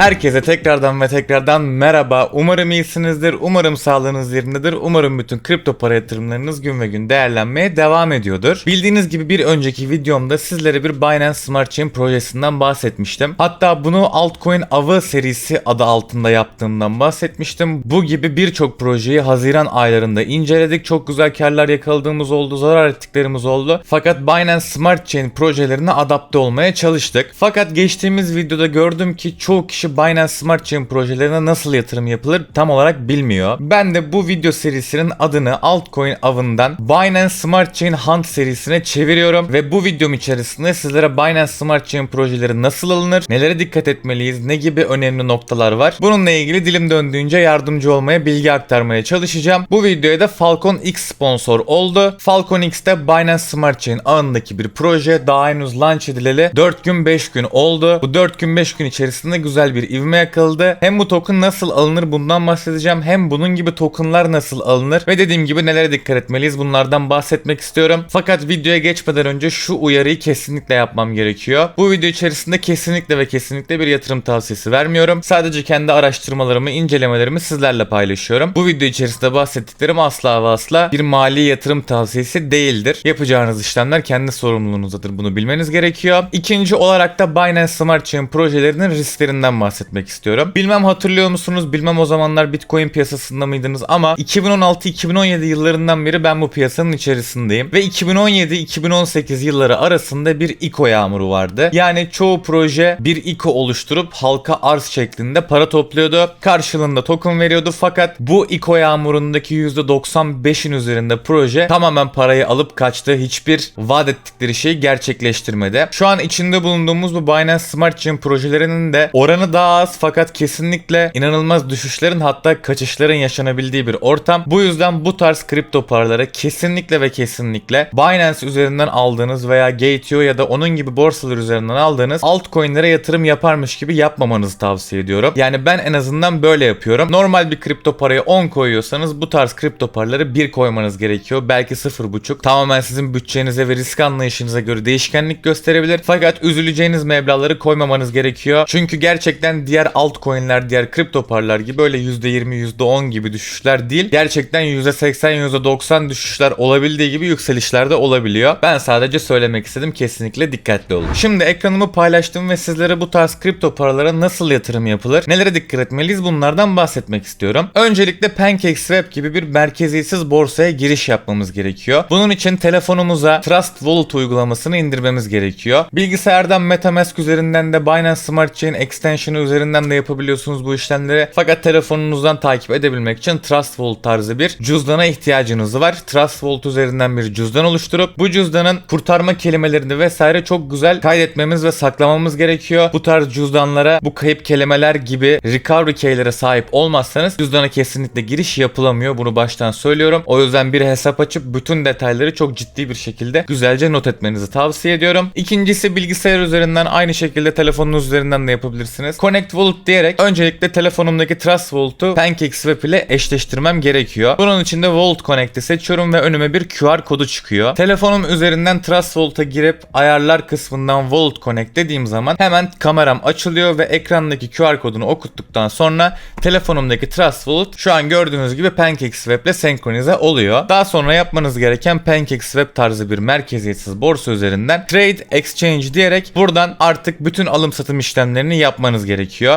Herkese tekrardan ve tekrardan merhaba. Umarım iyisinizdir. Umarım sağlığınız yerindedir. Umarım bütün kripto para yatırımlarınız gün ve gün değerlenmeye devam ediyordur. Bildiğiniz gibi bir önceki videomda sizlere bir Binance Smart Chain projesinden bahsetmiştim. Hatta bunu altcoin avı serisi adı altında yaptığımdan bahsetmiştim. Bu gibi birçok projeyi Haziran aylarında inceledik. Çok güzel karlar yakaladığımız oldu, zarar ettiklerimiz oldu. Fakat Binance Smart Chain projelerine adapte olmaya çalıştık. Fakat geçtiğimiz videoda gördüm ki çoğu kişi Binance Smart Chain projelerine nasıl yatırım yapılır tam olarak bilmiyor. Ben de bu video serisinin adını altcoin avından Binance Smart Chain Hunt serisine çeviriyorum ve bu videom içerisinde sizlere Binance Smart Chain projeleri nasıl alınır, nelere dikkat etmeliyiz, ne gibi önemli noktalar var. Bununla ilgili dilim döndüğünce yardımcı olmaya, bilgi aktarmaya çalışacağım. Bu videoya da Falcon X sponsor oldu. Falcon X de Binance Smart Chain ağındaki bir proje. Daha henüz launch edileli 4 gün 5 gün oldu. Bu 4 gün 5 gün içerisinde güzel bir ivme yakaladı. Hem bu token nasıl alınır bundan bahsedeceğim. Hem bunun gibi tokenlar nasıl alınır ve dediğim gibi nelere dikkat etmeliyiz bunlardan bahsetmek istiyorum. Fakat videoya geçmeden önce şu uyarıyı kesinlikle yapmam gerekiyor. Bu video içerisinde kesinlikle ve kesinlikle bir yatırım tavsiyesi vermiyorum. Sadece kendi araştırmalarımı, incelemelerimi sizlerle paylaşıyorum. Bu video içerisinde bahsettiklerim asla ve asla bir mali yatırım tavsiyesi değildir. Yapacağınız işlemler kendi sorumluluğunuzdadır. Bunu bilmeniz gerekiyor. İkinci olarak da Binance Smart Chain projelerinin risklerinden bahsetmek istiyorum. Bilmem hatırlıyor musunuz? Bilmem o zamanlar Bitcoin piyasasında mıydınız ama 2016-2017 yıllarından beri ben bu piyasanın içerisindeyim. Ve 2017-2018 yılları arasında bir ICO yağmuru vardı. Yani çoğu proje bir ICO oluşturup halka arz şeklinde para topluyordu. Karşılığında token veriyordu fakat bu ICO yağmurundaki %95'in üzerinde proje tamamen parayı alıp kaçtı. Hiçbir vaat ettikleri şeyi gerçekleştirmedi. Şu an içinde bulunduğumuz bu Binance Smart Chain projelerinin de oranı daha az fakat kesinlikle inanılmaz düşüşlerin hatta kaçışların yaşanabildiği bir ortam. Bu yüzden bu tarz kripto paralara kesinlikle ve kesinlikle Binance üzerinden aldığınız veya Gate.io ya da onun gibi borsalar üzerinden aldığınız altcoin'lere yatırım yaparmış gibi yapmamanızı tavsiye ediyorum. Yani ben en azından böyle yapıyorum. Normal bir kripto paraya 10 koyuyorsanız bu tarz kripto paraları 1 koymanız gerekiyor. Belki 0.5. Tamamen sizin bütçenize ve risk anlayışınıza göre değişkenlik gösterebilir. Fakat üzüleceğiniz meblağları koymamanız gerekiyor. Çünkü gerçekten diğer altcoin'ler, diğer kripto paralar gibi öyle %20, %10 gibi düşüşler değil. Gerçekten %80, %90 düşüşler olabildiği gibi yükselişler de olabiliyor. Ben sadece söylemek istedim. Kesinlikle dikkatli olun. Şimdi ekranımı paylaştım ve sizlere bu tarz kripto paralara nasıl yatırım yapılır, nelere dikkat etmeliyiz bunlardan bahsetmek istiyorum. Öncelikle PancakeSwap gibi bir merkeziyetsiz borsaya giriş yapmamız gerekiyor. Bunun için telefonumuza Trust Wallet uygulamasını indirmemiz gerekiyor. Bilgisayardan MetaMask üzerinden de Binance Smart Chain Extension üzerinden de yapabiliyorsunuz bu işlemleri. Fakat telefonunuzdan takip edebilmek için Trust Wallet tarzı bir cüzdana ihtiyacınız var. Trust Wallet üzerinden bir cüzdan oluşturup bu cüzdanın kurtarma kelimelerini vesaire çok güzel kaydetmemiz ve saklamamız gerekiyor. Bu tarz cüzdanlara bu kayıp kelimeler gibi recovery keylere sahip olmazsanız cüzdana kesinlikle giriş yapılamıyor. Bunu baştan söylüyorum. O yüzden bir hesap açıp bütün detayları çok ciddi bir şekilde güzelce not etmenizi tavsiye ediyorum. İkincisi bilgisayar üzerinden aynı şekilde telefonunuz üzerinden de yapabilirsiniz. Connect Wallet diyerek öncelikle telefonumdaki Trust Wallet'u PancakeSwap ile eşleştirmem gerekiyor. Bunun için de Wallet Connect'i seçiyorum ve önüme bir QR kodu çıkıyor. Telefonum üzerinden Trust Wallet'a girip ayarlar kısmından Wallet Connect dediğim zaman hemen kameram açılıyor ve ekrandaki QR kodunu okuttuktan sonra telefonumdaki Trust Wallet şu an gördüğünüz gibi PancakeSwap ile senkronize oluyor. Daha sonra yapmanız gereken PancakeSwap tarzı bir merkeziyetsiz borsa üzerinden Trade Exchange diyerek buradan artık bütün alım satım işlemlerini yapmanız gerekiyor.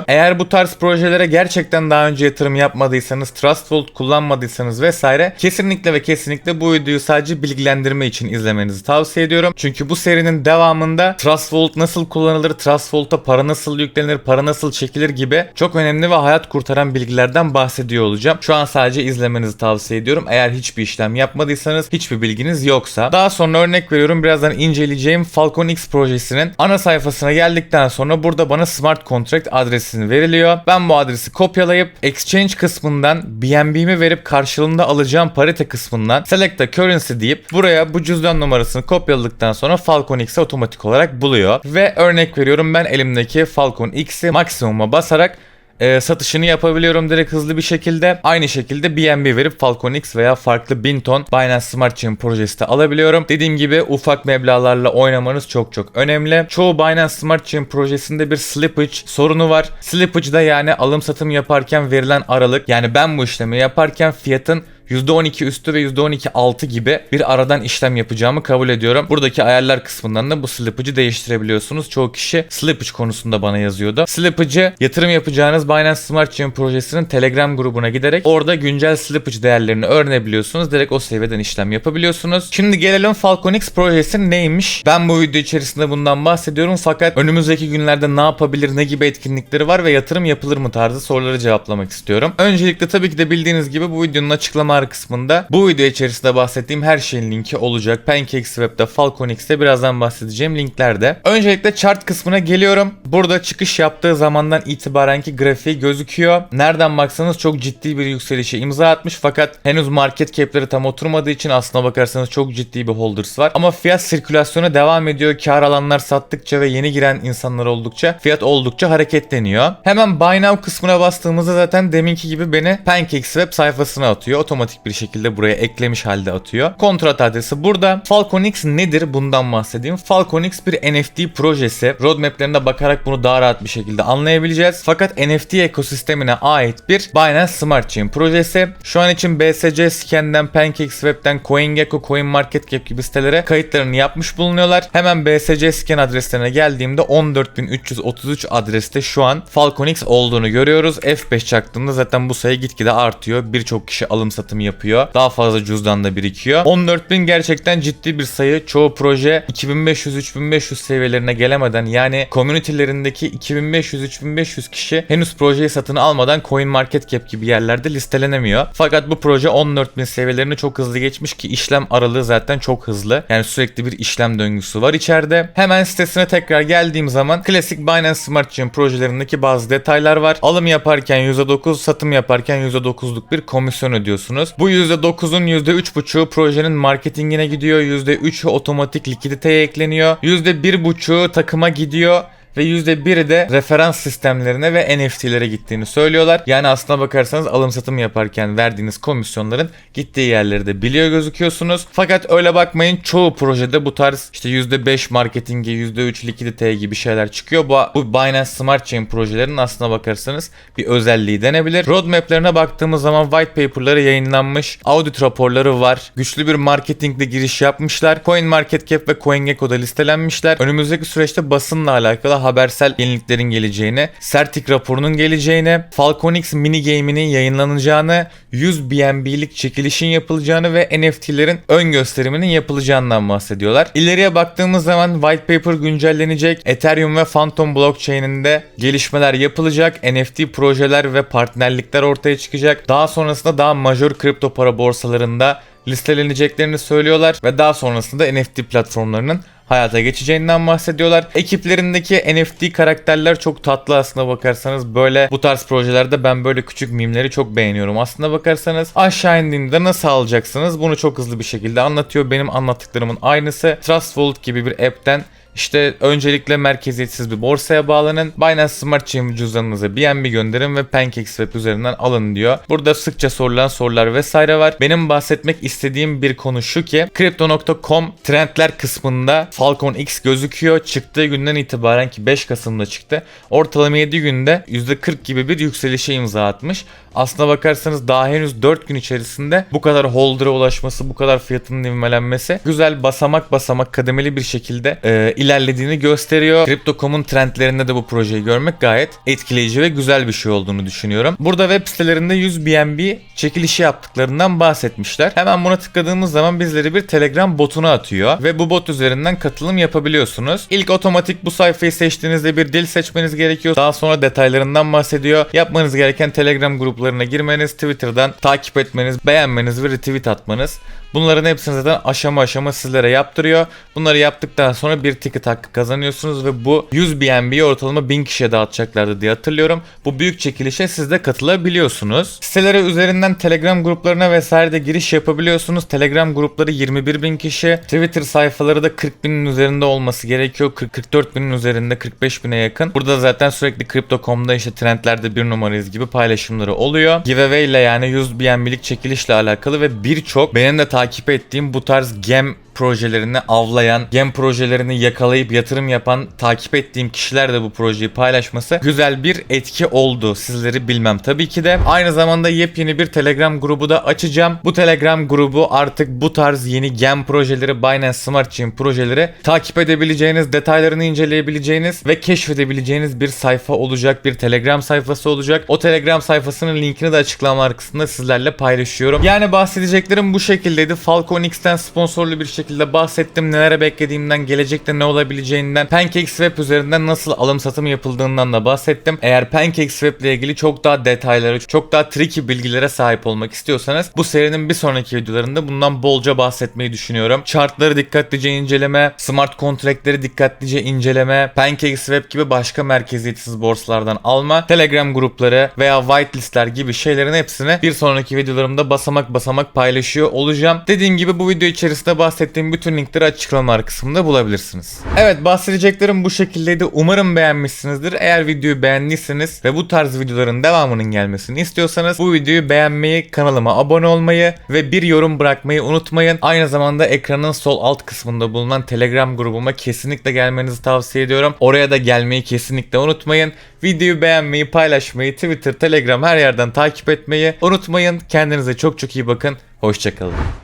Eğer bu tarz projelere gerçekten daha önce yatırım yapmadıysanız, Trust Wallet kullanmadıysanız vesaire kesinlikle ve kesinlikle bu videoyu sadece bilgilendirme için izlemenizi tavsiye ediyorum. Çünkü bu serinin devamında Trust Wallet nasıl kullanılır, Trust Wallet'a para nasıl yüklenir, para nasıl çekilir gibi çok önemli ve hayat kurtaran bilgilerden bahsediyor olacağım. Şu an sadece izlemenizi tavsiye ediyorum. Eğer hiçbir işlem yapmadıysanız, hiçbir bilginiz yoksa. Daha sonra örnek veriyorum birazdan inceleyeceğim Falcon X projesinin ana sayfasına geldikten sonra burada bana smart contract adresini veriliyor. Ben bu adresi kopyalayıp exchange kısmından BNB'mi verip karşılığında alacağım parite kısmından select a currency deyip buraya bu cüzdan numarasını kopyaladıktan sonra Falcon X'i otomatik olarak buluyor. Ve örnek veriyorum ben elimdeki Falcon X'i maksimuma basarak e, satışını yapabiliyorum direkt hızlı bir şekilde. Aynı şekilde BNB verip Falcon X veya farklı Binton Binance Smart Chain projesi de alabiliyorum. Dediğim gibi ufak meblağlarla oynamanız çok çok önemli. Çoğu Binance Smart Chain projesinde bir slippage sorunu var. Slippage da yani alım satım yaparken verilen aralık. Yani ben bu işlemi yaparken fiyatın %12 üstü ve %12 altı gibi bir aradan işlem yapacağımı kabul ediyorum. Buradaki ayarlar kısmından da bu slippage'ı değiştirebiliyorsunuz. Çoğu kişi slippage konusunda bana yazıyordu. Slippage'ı yatırım yapacağınız Binance Smart Chain projesinin Telegram grubuna giderek orada güncel slippage değerlerini öğrenebiliyorsunuz. Direkt o seviyeden işlem yapabiliyorsunuz. Şimdi gelelim Falcon X projesi neymiş? Ben bu video içerisinde bundan bahsediyorum fakat önümüzdeki günlerde ne yapabilir, ne gibi etkinlikleri var ve yatırım yapılır mı tarzı soruları cevaplamak istiyorum. Öncelikle tabii ki de bildiğiniz gibi bu videonun açıklama kısmında bu video içerisinde bahsettiğim her şeyin linki olacak. PancakeSwap'ta, Falcon X'te birazdan bahsedeceğim linklerde. Öncelikle chart kısmına geliyorum. Burada çıkış yaptığı zamandan itibarenki grafiği gözüküyor. Nereden baksanız çok ciddi bir yükselişe imza atmış fakat henüz market cap'leri tam oturmadığı için aslına bakarsanız çok ciddi bir holders var. Ama fiyat sirkülasyonu devam ediyor. Kar alanlar sattıkça ve yeni giren insanlar oldukça fiyat oldukça hareketleniyor. Hemen Buy Now kısmına bastığımızda zaten deminki gibi beni PancakeSwap sayfasına atıyor. Otomatik bir şekilde buraya eklemiş halde atıyor. Kontrat adresi burada. Falcon X nedir? Bundan bahsedeyim. Falcon X bir NFT projesi. Roadmap'lerine bakarak bunu daha rahat bir şekilde anlayabileceğiz. Fakat NFT ekosistemine ait bir Binance Smart Chain projesi. Şu an için BSC Scan'den, PancakeSwap'ten, CoinGecko, CoinMarketCap gibi sitelere kayıtlarını yapmış bulunuyorlar. Hemen BSC Scan adreslerine geldiğimde 14333 adreste şu an Falcon X olduğunu görüyoruz. F5 çaktığımda zaten bu sayı gitgide artıyor. Birçok kişi alım satım yapıyor. Daha fazla cüzdan da birikiyor. 14.000 gerçekten ciddi bir sayı. Çoğu proje 2500-3500 seviyelerine gelemeden yani community'lerindeki 2500-3500 kişi henüz projeyi satın almadan CoinMarketCap gibi yerlerde listelenemiyor. Fakat bu proje 14.000 seviyelerini çok hızlı geçmiş ki işlem aralığı zaten çok hızlı. Yani sürekli bir işlem döngüsü var içeride. Hemen sitesine tekrar geldiğim zaman klasik Binance Smart Chain projelerindeki bazı detaylar var. Alım yaparken %9, satım yaparken %9'luk bir komisyon ödüyorsunuz. Bu %9'un %3.5'u projenin marketingine gidiyor. %3'ü otomatik likiditeye ekleniyor. %1.5'u takıma gidiyor ve %1'i de referans sistemlerine ve NFT'lere gittiğini söylüyorlar. Yani aslına bakarsanız alım satım yaparken verdiğiniz komisyonların gittiği yerleri de biliyor gözüküyorsunuz. Fakat öyle bakmayın çoğu projede bu tarz işte %5 marketinge, %3 likiditeye gibi şeyler çıkıyor. Bu, bu Binance Smart Chain projelerinin aslına bakarsanız bir özelliği denebilir. Roadmap'lerine baktığımız zaman white paper'ları yayınlanmış, audit raporları var. Güçlü bir marketingle giriş yapmışlar. CoinMarketCap ve CoinGecko'da listelenmişler. Önümüzdeki süreçte basınla alakalı habersel yeniliklerin geleceğini, Certic raporunun geleceğini, Falcon mini game'inin yayınlanacağını, 100 BNB'lik çekilişin yapılacağını ve NFT'lerin ön gösteriminin yapılacağından bahsediyorlar. İleriye baktığımız zaman white paper güncellenecek, Ethereum ve Phantom blockchain'inde gelişmeler yapılacak, NFT projeler ve partnerlikler ortaya çıkacak. Daha sonrasında daha major kripto para borsalarında listeleneceklerini söylüyorlar ve daha sonrasında NFT platformlarının hayata geçeceğinden bahsediyorlar. Ekiplerindeki NFT karakterler çok tatlı aslında bakarsanız. Böyle bu tarz projelerde ben böyle küçük mimleri çok beğeniyorum. Aslında bakarsanız aşağı indiğinde nasıl alacaksınız bunu çok hızlı bir şekilde anlatıyor. Benim anlattıklarımın aynısı. Trust Wallet gibi bir app'ten işte öncelikle merkeziyetsiz bir borsaya bağlanın. Binance Smart Chain cüzdanınıza BNB gönderin ve PancakeSwap üzerinden alın diyor. Burada sıkça sorulan sorular vesaire var. Benim bahsetmek istediğim bir konu şu ki Crypto.com trendler kısmında Falcon X gözüküyor. Çıktığı günden itibaren ki 5 Kasım'da çıktı. Ortalama 7 günde %40 gibi bir yükselişe imza atmış. Aslına bakarsanız daha henüz 4 gün içerisinde bu kadar holder'a ulaşması, bu kadar fiyatının ivmelenmesi güzel basamak basamak kademeli bir şekilde e, ilerlediğini gösteriyor. Crypto.com'un trendlerinde de bu projeyi görmek gayet etkileyici ve güzel bir şey olduğunu düşünüyorum. Burada web sitelerinde 100 BNB çekilişi yaptıklarından bahsetmişler. Hemen buna tıkladığımız zaman bizleri bir Telegram botuna atıyor ve bu bot üzerinden katılım yapabiliyorsunuz. İlk otomatik bu sayfayı seçtiğinizde bir dil seçmeniz gerekiyor. Daha sonra detaylarından bahsediyor. Yapmanız gereken Telegram gruplarına girmeniz, Twitter'dan takip etmeniz, beğenmeniz ve retweet atmanız. Bunların hepsini zaten aşama aşama sizlere yaptırıyor. Bunları yaptıktan sonra bir ticket hakkı kazanıyorsunuz ve bu 100 BNB'yi ortalama 1000 kişiye dağıtacaklardı diye hatırlıyorum. Bu büyük çekilişe siz de katılabiliyorsunuz. Sitelere üzerinden Telegram gruplarına vesaire de giriş yapabiliyorsunuz. Telegram grupları 21 bin kişi. Twitter sayfaları da 40 binin üzerinde olması gerekiyor. 40-44 binin üzerinde 45 bine yakın. Burada zaten sürekli Crypto.com'da işte trendlerde bir numarayız gibi paylaşımları oluyor. Giveaway ile yani 100 BNB'lik çekilişle alakalı ve birçok benim de takip ettiğim bu tarz gem projelerini avlayan, gem projelerini yakalayıp yatırım yapan, takip ettiğim kişiler de bu projeyi paylaşması güzel bir etki oldu. Sizleri bilmem tabii ki de. Aynı zamanda yepyeni bir Telegram grubu da açacağım. Bu Telegram grubu artık bu tarz yeni gem projeleri, Binance Smart Chain projeleri takip edebileceğiniz, detaylarını inceleyebileceğiniz ve keşfedebileceğiniz bir sayfa olacak. Bir Telegram sayfası olacak. O Telegram sayfasının linkini de açıklama kısmında sizlerle paylaşıyorum. Yani bahsedeceklerim bu şekildeydi. Falcon X'ten sponsorlu bir şekilde bahsettim. Nelere beklediğimden, gelecekte ne olabileceğinden, PancakeSwap üzerinden nasıl alım satım yapıldığından da bahsettim. Eğer PancakeSwap ile ilgili çok daha detaylara, çok daha tricky bilgilere sahip olmak istiyorsanız bu serinin bir sonraki videolarında bundan bolca bahsetmeyi düşünüyorum. Chartları dikkatlice inceleme, smart contract'leri dikkatlice inceleme, PancakeSwap gibi başka merkeziyetsiz borsalardan alma, Telegram grupları veya whitelistler gibi şeylerin hepsini bir sonraki videolarımda basamak basamak paylaşıyor olacağım. Dediğim gibi bu video içerisinde bahsettiğim bütün linkleri açıklama kısmında bulabilirsiniz. Evet bahsedeceklerim bu şekildeydi. Umarım beğenmişsinizdir. Eğer videoyu beğendiyseniz ve bu tarz videoların devamının gelmesini istiyorsanız bu videoyu beğenmeyi, kanalıma abone olmayı ve bir yorum bırakmayı unutmayın. Aynı zamanda ekranın sol alt kısmında bulunan Telegram grubuma kesinlikle gelmenizi tavsiye ediyorum. Oraya da gelmeyi kesinlikle unutmayın. Videoyu beğenmeyi, paylaşmayı, Twitter, Telegram her yerden takip etmeyi unutmayın. Kendinize çok çok iyi bakın. Hoşçakalın.